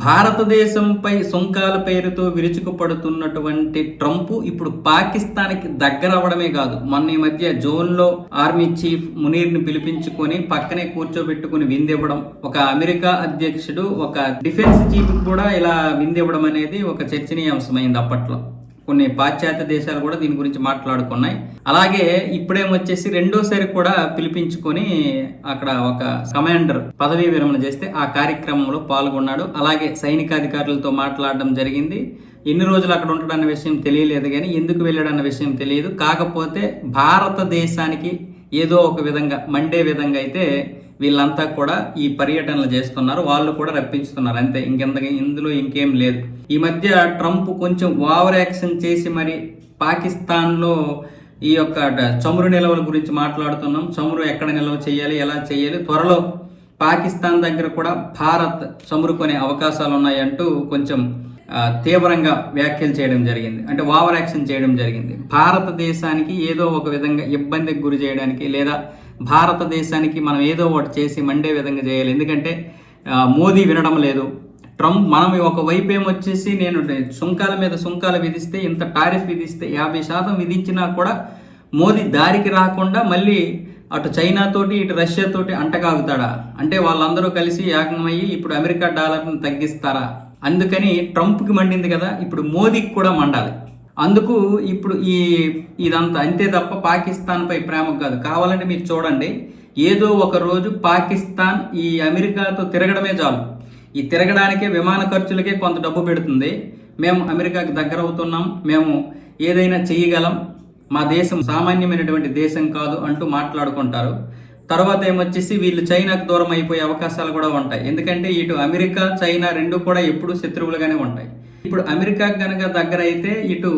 భారతదేశంపై సుంకాల పేరుతో విరుచుకుపడుతున్నటువంటి ట్రంప్ ఇప్పుడు పాకిస్తాన్కి దగ్గర అవ్వడమే కాదు మొన్న ఈ మధ్య జోన్లో ఆర్మీ చీఫ్ మునీర్ని పిలిపించుకొని పక్కనే కూర్చోబెట్టుకుని విందివ్వడం ఒక అమెరికా అధ్యక్షుడు ఒక డిఫెన్స్ చీఫ్ కూడా ఇలా విందివ్వడం అనేది ఒక చర్చనీయాంశమైంది అప్పట్లో. కొన్ని పాశ్చాత్య దేశాలు కూడా దీని గురించి మాట్లాడుకున్నాయి. అలాగే ఇప్పుడేమొచ్చేసి రెండోసారి కూడా పిలిపించుకొని అక్కడ ఒక కమాండర్ పదవీ విరమణ చేస్తే ఆ కార్యక్రమంలో పాల్గొన్నాడు. అలాగే సైనికాధికారులతో మాట్లాడడం జరిగింది. ఎన్ని రోజులు అక్కడ ఉంటాడన్న విషయం తెలియలేదు కానీ ఎందుకు వెళ్ళాడన్న విషయం తెలియదు. కాకపోతే భారతదేశానికి ఏదో ఒక విధంగా మండే విధంగా అయితే వీళ్ళంతా కూడా ఈ పర్యటనలు చేస్తున్నారు. వాళ్ళు కూడా రప్పించుతున్నారు. అంతే. ఇంకెంత ఇందులో ఇంకేం లేదు. ఈ మధ్య ట్రంప్ కొంచెం ఓవర్ యాక్షన్ చేసి మరి పాకిస్తాన్లో ఈ యొక్క చమురు నిల్వల గురించి మాట్లాడుతున్నాం. చమురు ఎక్కడ నిల్వ చేయాలి ఎలా చేయాలి? త్వరలో పాకిస్తాన్ దగ్గర కూడా భారత్ చమురు కొనే అవకాశాలు ఉన్నాయంటూ కొంచెం తీవ్రంగా వ్యాఖ్యలు చేయడం జరిగింది. అంటే ఓవర్ యాక్షన్ చేయడం జరిగింది. భారతదేశానికి ఏదో ఒక విధంగా ఇబ్బందికి గురి చేయడానికి లేదా భారతదేశానికి మనం ఏదో ఒకటి చేసి మండే విధంగా చేయాలి. ఎందుకంటే మోదీ వినడం లేదు. ట్రంప్ మనం ఒక వైపు ఏమొచ్చేసి నేను సుంకాల మీద సుంకాలు విధిస్తే ఇంత టారిఫ్ విధిస్తే యాభై శాతం విధించినా కూడా మోదీ దారికి రాకుండా మళ్ళీ అటు చైనాతోటి ఇటు రష్యా తోటి అంటగాగుతాడా? అంటే వాళ్ళందరూ కలిసి ఏకమయ్యి ఇప్పుడు అమెరికా డాలర్ను తగ్గిస్తారా? అందుకని ట్రంప్కి మండింది కదా ఇప్పుడు మోదీకి కూడా మండాలి. అందుకు ఇప్పుడు ఈ ఇదంతా అంతే తప్ప పాకిస్తాన్పై ప్రేమ కాదు. కావాలంటే మీరు చూడండి ఏదో ఒక రోజు పాకిస్తాన్ ఈ అమెరికాతో తిరగడమే చాలు. ఈ తిరగడానికే విమాన ఖర్చులకే కొంత డబ్బు పెడుతుంది. మేము అమెరికాకి దగ్గర అవుతున్నాం మేము ఏదైనా చేయగలం మా దేశం సామాన్యమైనటువంటి దేశం కాదు అంటూ మాట్లాడుకుంటారు. తర్వాత ఏమొచ్చేసి వీళ్ళు చైనాకు దూరం అయిపోయే అవకాశాలు కూడా ఉంటాయి. ఎందుకంటే ఇటు అమెరికా చైనా రెండు కూడా ఎప్పుడూ శత్రువులుగానే ఉంటాయి. ఇప్పుడు అమెరికాకు కనుక దగ్గర అయితే ఇటు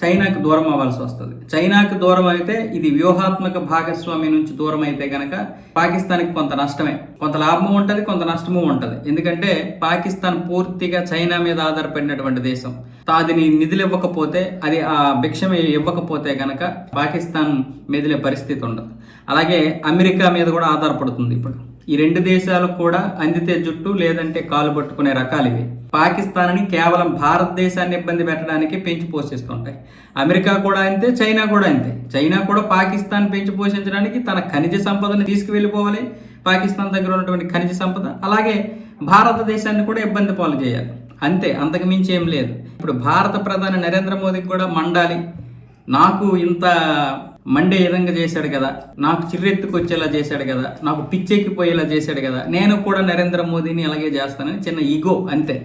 చైనాకు దూరం అవ్వాల్సి వస్తుంది. చైనాకు దూరం అయితే ఇది వ్యూహాత్మక భాగస్వామి నుంచి దూరం అయితే కనుక పాకిస్తాన్కి కొంత నష్టమే. కొంత లాభము ఉంటుంది కొంత నష్టము ఉంటుంది. ఎందుకంటే పాకిస్తాన్ పూర్తిగా చైనా మీద ఆధారపడినటువంటి దేశం. తాదిని నిధులు ఇవ్వకపోతే అది ఆ భిక్షం ఇవ్వకపోతే కనుక పాకిస్తాన్ మెదిలే పరిస్థితి ఉండదు. అలాగే అమెరికా మీద కూడా ఆధారపడుతుంది ఇప్పుడు. ఈ రెండు దేశాలు కూడా అందితే జుట్టు లేదంటే కాలు పట్టుకునే రకాలు ఇవి. పాకిస్తాన్ని కేవలం భారతదేశాన్ని ఇబ్బంది పెట్టడానికి పెంచి పోషిస్తుంటాయి. అమెరికా కూడా అంతే చైనా కూడా అంతే. చైనా కూడా పాకిస్తాన్ పెంచి పోషించడానికి తన ఖనిజ సంపదను తీసుకువెళ్ళిపోవాలి. పాకిస్తాన్ దగ్గర ఉన్నటువంటి ఖనిజ సంపద అలాగే భారతదేశాన్ని కూడా ఇబ్బంది పాలు చేయాలి. అంతే అంతకుమించి ఏం లేదు. ఇప్పుడు భారత ప్రధాని నరేంద్ర మోదీకి కూడా మండాలి. నాకు ఇంత మండే విధంగా చేశాడు కదా నాకు చిర్రెత్తుకొచ్చేలా చేశాడు కదా నాకు పిచ్చెక్కిపోయేలా చేశాడు కదా నేను కూడా నరేంద్ర మోదీని అలాగే చేస్తానని చిన్న ఈగో అంతే.